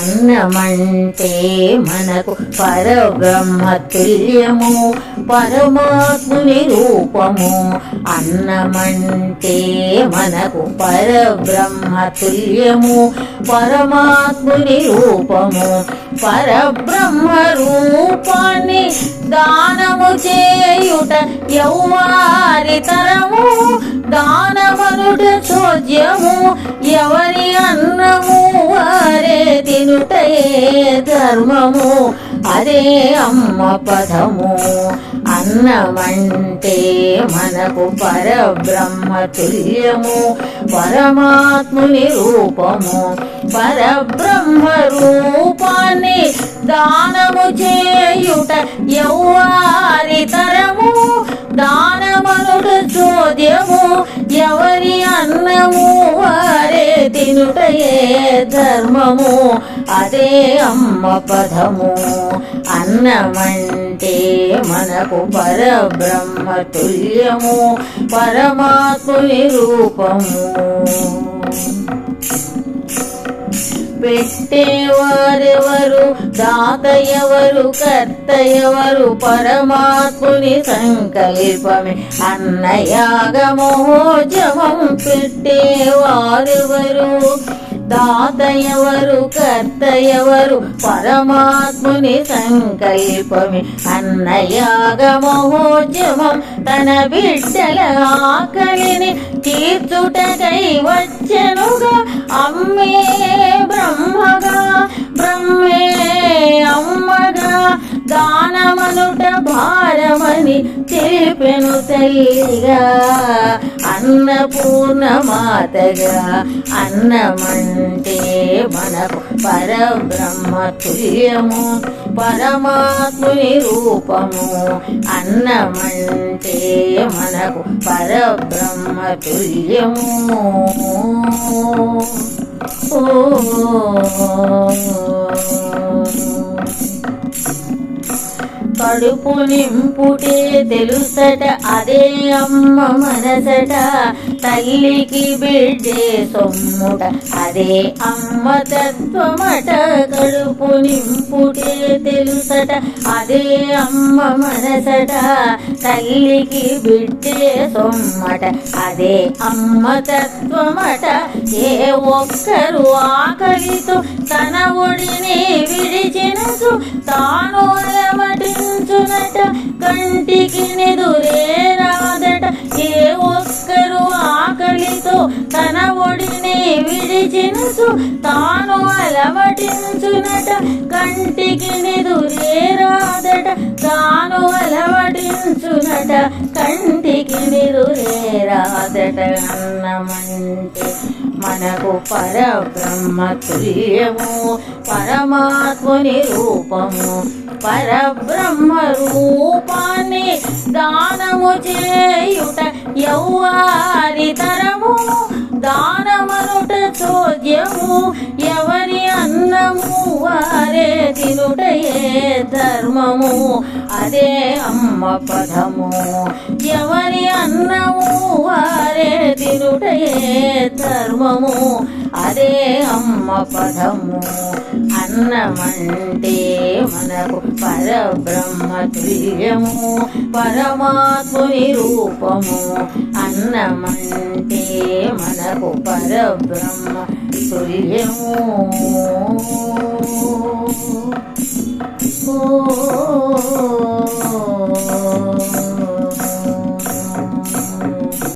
అన్నమంటే మనకు పరబ్రహ్మ తుల్యము పరమాత్ముని రూపము. అన్నమంటే మనకు పరబ్రహ్మ తుల్యము పరమాత్ముని రూపము. పరబ్రహ్మ రూపాన్ని దానము చేయుట యౌవారి తరము దానమనుట చోద్యము ఎవరి అన్నము చేయుటయే ధర్మము అదే అమ్మ పదము. అన్నమంటే మనకు పరబ్రహ్మ తుల్యము పరమాత్ముని రూపము. పరబ్రహ్మ రూపాన్ని దానము చేయుట ఎవ్వారి తరము. దానమనుట చోద్యము ఎవరి అన్నము వారి తినుటయే ధర్మము అదే అమ్మ పదము. అన్నమంటే మనకు పరబ్రహ్మ తుల్యము పరమాత్ముని రూపము. పెట్టేవారెవరు దాత ఎవరు కర్త ఎవరు పరమాత్ముని సంకల్పమే. అన్నయాగమోజమం పెట్టేవారెవరు దాత ఎవరు కర్త ఎవరు పరమాత్ముని సంకల్పమే. అన్నయాగమహోద్యమం తన బిడ్డల ఆకలిని తీర్చుటకై వచ్చనుగా. అమ్మే అమ్మగా దానమనుట భారమని తెలిపెను తల్లిగా. అన్నపూర్ణ మాతగా అన్నమంటే మనకు పరబ్రహ్మ తుల్యము పరమాత్ముని రూపము. అన్నమంటే మనకు పరబ్రహ్మ తుల్యము. ఓ కడుపు నింపుటే తెలుసట అదే అమ్మ మనసట. తల్లికి బిడ్డే సొమ్ముట అదే అమ్మ తత్వమట. కడుపు నింపుటే తెలుసట అదే అమ్మ మనసట. తల్లికి బిడ్డే సొమ్మట అదే అమ్మ తత్వమట. ఏ ఒక్కరు ఆకలితో తన ఒడిని విడిచినసు. తాను కంటికి నిదురే తన విడిచించు తాను అలవటించునట కంటికి నిదురేరాదట తాను అలవటించునట కంటికి నిదురేరాదట అన్నమంటే మనకు పరబ్రహ్మ తుల్యము పరమాత్ముని రూపము పరబ్రహ్మ రూపాన్ని దానము చేయుట యౌవారి తరము. దానమనుట చోద్యము ఎవరి అన్నము వారే తినుటయే ధర్మము అదే అమ్మ పదము. ఎవరి అన్నము అదే తినుటయే ధర్మము అదే అమ్మ పదము. అన్నమంటే మనకు పరబ్రహ్మ తుల్యము పరమాత్ముని రూపము అన్నమంటే మనకు పరబ్రహ్మ తుల్యము